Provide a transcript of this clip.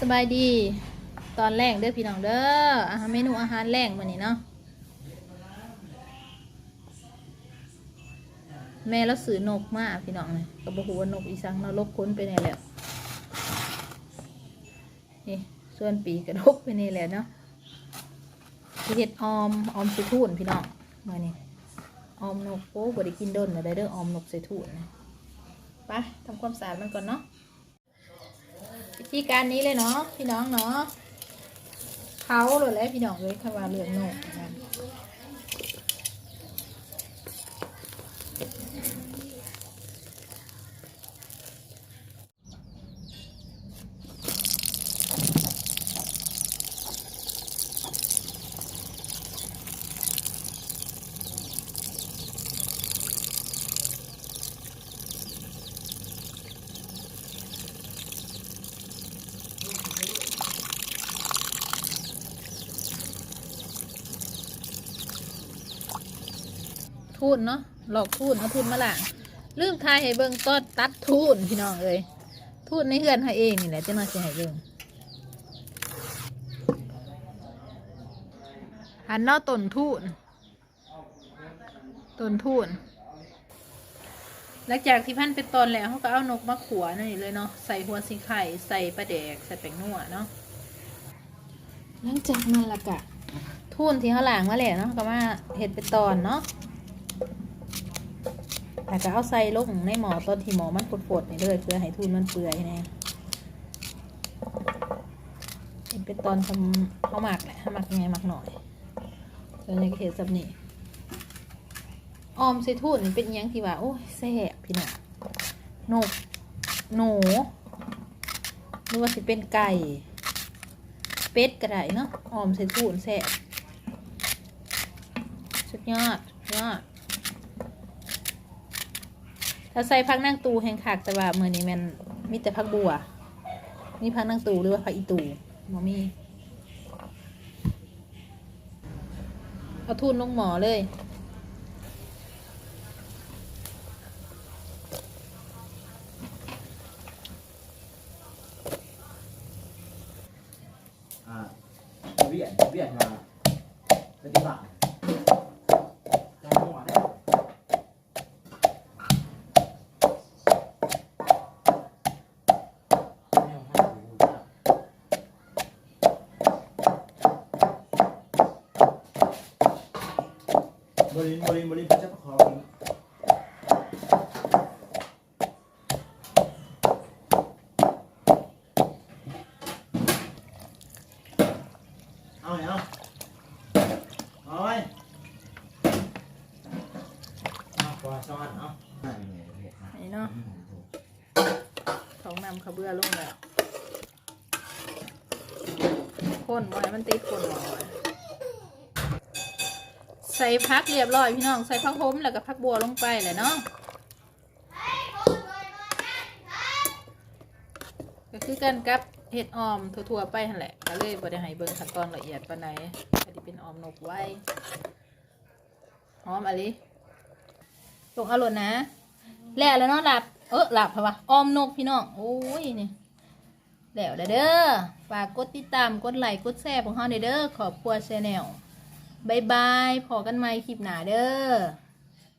สบายดี ตอนแรกเด้อพี่น้องเด้ออาหารเมนูอาหารแรงมื้อนี้เนาะแม่เราซื้อนกมากพี่น้องเลยก็บ่ฮู้ว่านกอีสังเนาะลบค้นไปไหนแล้วนี่ส่วนปีกระดกไปนี่แหละเนาะเฮ็ดออมออมใส่ถุนพี่น้องมื้อนี้ออมนกโอ้บ่ได้กินด้นแล้วได้เด้อออมนกใส่ถุนนะไปทำความสะอาดมันก่อนเนาะ ธีการนี้เลยเนาะพี่น้องเนาะเขาเลยแล้วพี่น้องเลยคำว่าเรื่องหนกนะ ทูนเนาะหลอกทูนเอาทูนมาล่างลืมทายให้เบิ่งต้นตัดทูนพี่น้องเอ้ยทูนในเฮือนให้เองนี่แหละจะมาสิให้เบิ่งหันเนาต้นทูนต้นทูนหลังจากที่พันเป็นตอนแล้วเขาก็เอานกมาขัวานนี่เลยเนาะใส่หัวสีไข่ใส่ปลาแดกใส่แป้งนัวเนาะหลังจากนั้นละกะทุ่นที่เขาหลางมาแล้วเนาะก็มาเห็ดเป็นตอนเนาะ แต่ก็เอาใส่ลงในหมอตอนที่หมอมันฝดๆนี่เลยเพื่อให้ทุนมันเปื่อยน่เป็นตอนทำข้าวหมักแหละข้าวหมักยังไงหมักหน่อยแล้วในก็เห็ดสับนี่ออมใส่ทุ่นเป็นยังที่ว่าโอ้ยแซ่บพี่น้องนกหนูหรือว่าสิเป็นไก่ เป็ดก็ได้เนาะออมใส่ถุนแซ่บสุดยอดยอด ถ้าใส่พักนั่งตูแห่งขากแต่ว่ามือนี้มันมีแต่พักบัวมีพักนั่งตูหรือว่าพักอีตูมมีเอาทุนลงหมอเลยอ่าเวียนเวียนมาปฏิบัติจังหวะเนี่ยบ รินบรินบรินพระเจ้าประคองเอาไงเอาเอาไว้เอาปลาซ้อนเอาอันนี้เนาะท้องนำขาวเบื่อลงแล้วคนไว้มันติดคนมอไว้ ใส่พักเรียบร้อยพี่น้อง ใส่พักโฮมแล้วก็พักบัวลงไปแหละเนาะก็คือกันกับเห็ดออมทั่วๆไปหั่นแหละก็เลยบ่ได้ให้เบิ่งขั้นตอนละเอียดปานใดก็สิเป็นออมนกไว้หอมอะไรลงเอาโลดนะแล้วแล้วเนาะหลับเออหลับเพราะว่าออมนกพี่น้องโอ้ยนี่แล้วเด้อเด้อฝากกดติดตามกดไลค์กดแชร์ของเฮาเด้อเด้อขอบครัวแชนแนล บายบายพอกันใหม่คลิปหน้าเด้อ